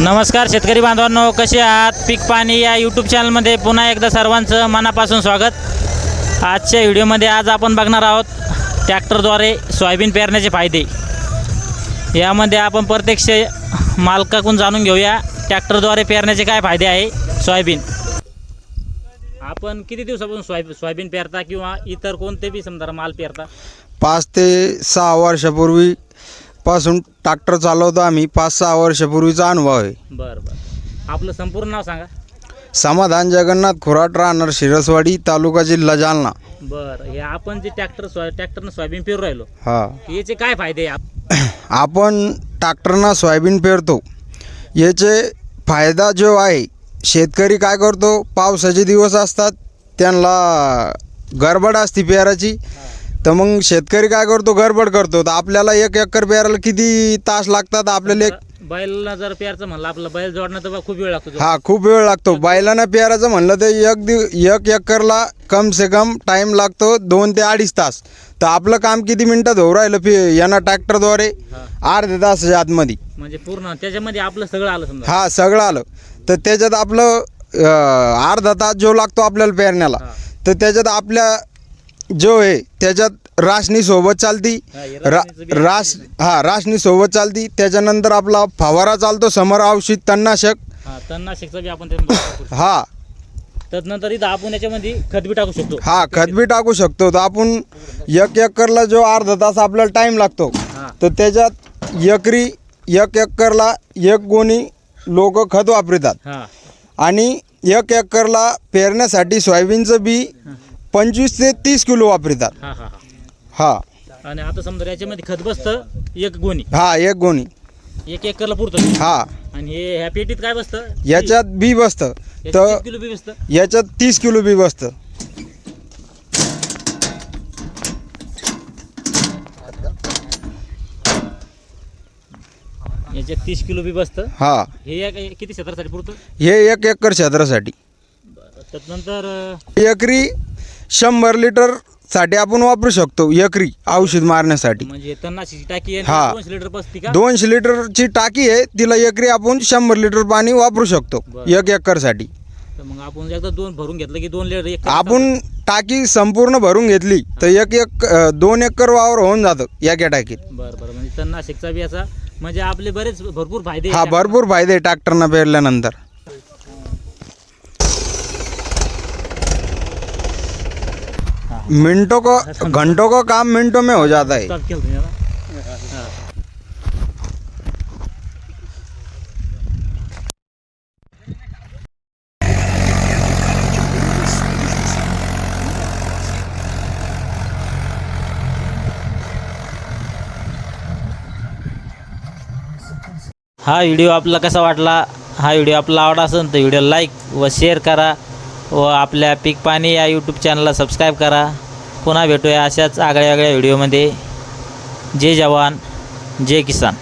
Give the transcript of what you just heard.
नमस्कार शेतकरी बांधवांनो कसे आहात? पीक पाणी या यूट्यूब चॅनलमध्ये पुन्हा एकदा सर्वांचं मनापासून स्वागत. आजच्या व्हिडिओमध्ये आज आपण बघणार आहोत ट्रॅक्टरद्वारे सोयाबीन पेरण्याचे फायदे. यामध्ये आपण प्रत्यक्ष मालकाकडून जाणून घेऊया ट्रॅक्टरद्वारे पेरण्याचे काय फायदे आहे सोयाबीन. आपण किती दिवसापासून सोयाबीन सोयाबीन पेरता किंवा इतर कोणते बी समजा माल पेरता? पाच ते सहा वर्षापूर्वी पासून ट्रॅक्टर चालवतो आम्ही. पाच सहा वर्षापूर्वीचा अनुभव आहे. बरं बरं. आपलं संपूर्ण नाव सांगा. समाधान जगन्नाथ खोराट राहणार शिरसवाडी तालुका जिल्हा जालना. बरं हे आपण जे ट्रॅक्टर सोय ट्रॅक्टरनं सोयाबीन पेरू राहिलो. हा. याचे काय फायदे आहे? आप- आपण ट्रॅक्टरना सोयाबीन पेरतो. याचे फायदा जो आहे शेतकरी काय करतो? पावसाचे दिवस असतात त्यांना गडबड असते पेराची. तर मग शेतकरी काय करतो? गडबड करतो. तर आपल्याला एक एकर पेरायला किती तास लागतात? आपल्याला एक बैलला जर पेरचं म्हणलं आपलं बैल जोडणं तर खूप वेळ लागतो. हा खूप वेळ लागतो. बैलांना पेरायचं म्हणलं तर एक दिव एक एकरला कम से कम टाईम लागतो दोन ते अडीच तास. तर आपलं काम किती मिनटात होऊ राहिलं पे यांना ट्रॅक्टरद्वारे? अर्ध्या तासाच्या आतमध्ये. म्हणजे पूर्ण त्याच्यामध्ये आपलं सगळं आलं समजा. हा सगळं आलं. तर त्याच्यात आपलं अं, अर्धा तास जो लागतो आपल्याला पेरण्याला. तर त्याच्यात आपल्या जो आहे त्याच्यात राशनी सोबत चालती. रा रास हा राशनी सोबत चालती. त्याच्यानंतर आपला फवारा चालतो समर औषध तणनाशक हा तणनाशकचं बी आपण शकतो. हा. इथं याच्यामध्ये खत बी टाकू शकतो. हा खत बी टाकू शकतो. तर आपण एक एकरला जो अर्धा तास आपल्याला टाईम लागतो हा. तर त्याच्यात एकरी एक एकरला एक गोणी लोक खत वापरतात. हा. आणि एक एकरला पेरण्यासाठी सोयाबीनचं बी पंचवीस ते तीस किलो वापरतात. हा हा हा. हा. आणि आता समजा याच्यामध्ये खत बसतं एक गोणी. हा एक गोणी. एक एकरला पुरतं. हा. आणि हे ह्या पेटीत काय बसतं? याच्यात बी बसतं. तर किलो बी बसतं? याच्यात तीस किलो बी बसतं. याच्यात तीस किलो बी बसतं. हा. हे किती क्षेत्रासाठी पुरतं? हे एक एकर क्षेत्रासाठी. अं, एकरी शंभर लिटरसाठी आपण वापरू शकतो एकरी औषध मारण्यासाठी. म्हणजे टाकी आहे हा. दोनशे लिटर बसती का? दोनशे लिटरची टाकी आहे तिला एकरी आपण शंभर लिटर पाणी वापरू शकतो बरं. एक एकरसाठी. तर मग आपण एकदा दोन भरून घेतलं की दोन लिटर एक आपण टाकी? संपूर्ण भरून घेतली तर एक एक अ, दोन एकर वावर होऊन जातं एका टाकीत. बरं बरं. म्हणजे बी म्हणजे आपले बरेच भरपूर फायदे हा आहेत. भरपूर फायदे ट्रॅक्टरनं पेरल्यानंतर. मिनटों को, घंटों का काम मिनटों में हो जाता है? हा. व्हिडिओ आपला कसा वाटला हा, व्हिडिओ आपला आवडला असेल तर व्हिडिओ लाईक व शेअर करा व आपल्या पीक पाणी या यूट्यूब चॅनलला सबस्क्राईब करा. पुन्हा भेटूया अशाच आगळ्या आगळ्या व्हिडिओमध्ये जय जवान जय किसान.